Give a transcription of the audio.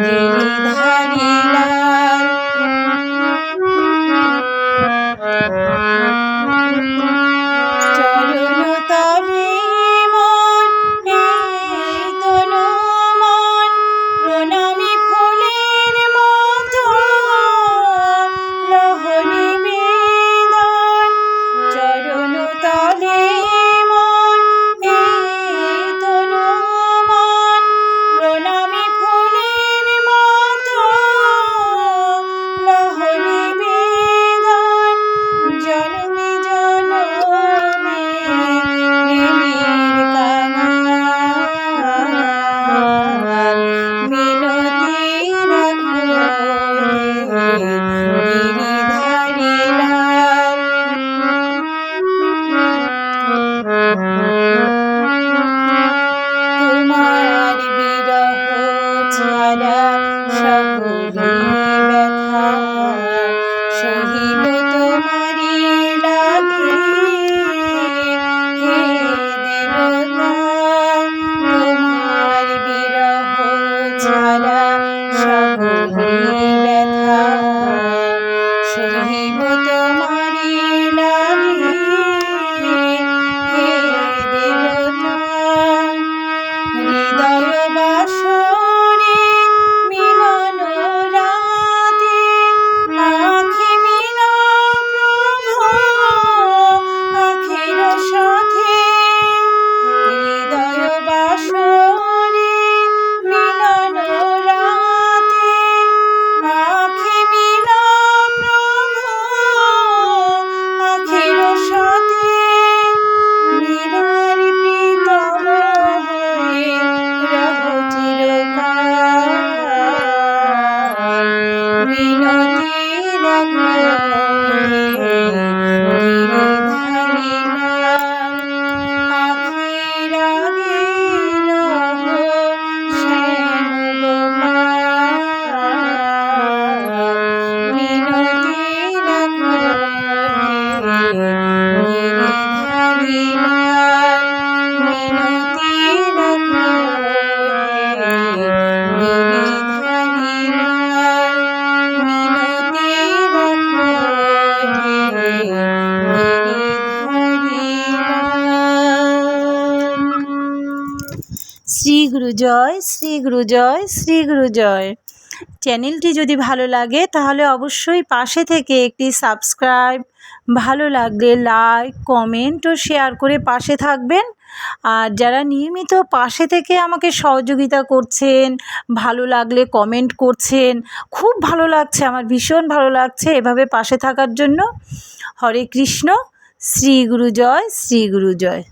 Hari, Hari, Hari. ব্যথা সহিব তোমারি লাগে সকলি মিনতি গুরু জয়, শ্রী গুরু জয়, শ্রী গুরু জয়। চ্যানেলটি যদি ভালো লাগে, তাহলে অবশ্যই পাশে থেকে একটি সাবস্ক্রাইব। ভালো লাগলে লাইক, কমেন্ট ও শেয়ার করে পাশে থাকবেন। আর যারা নিয়মিত পাশে থেকে আমাকে সহযোগিতা করছেন, ভালো লাগলে কমেন্ট করছেন, খুব ভালো লাগছে, আমার ভীষণ ভালো লাগছে এভাবে পাশে থাকার জন্য। হরে কৃষ্ণ, শ্রী গুরু জয়, শ্রী গুরু জয়।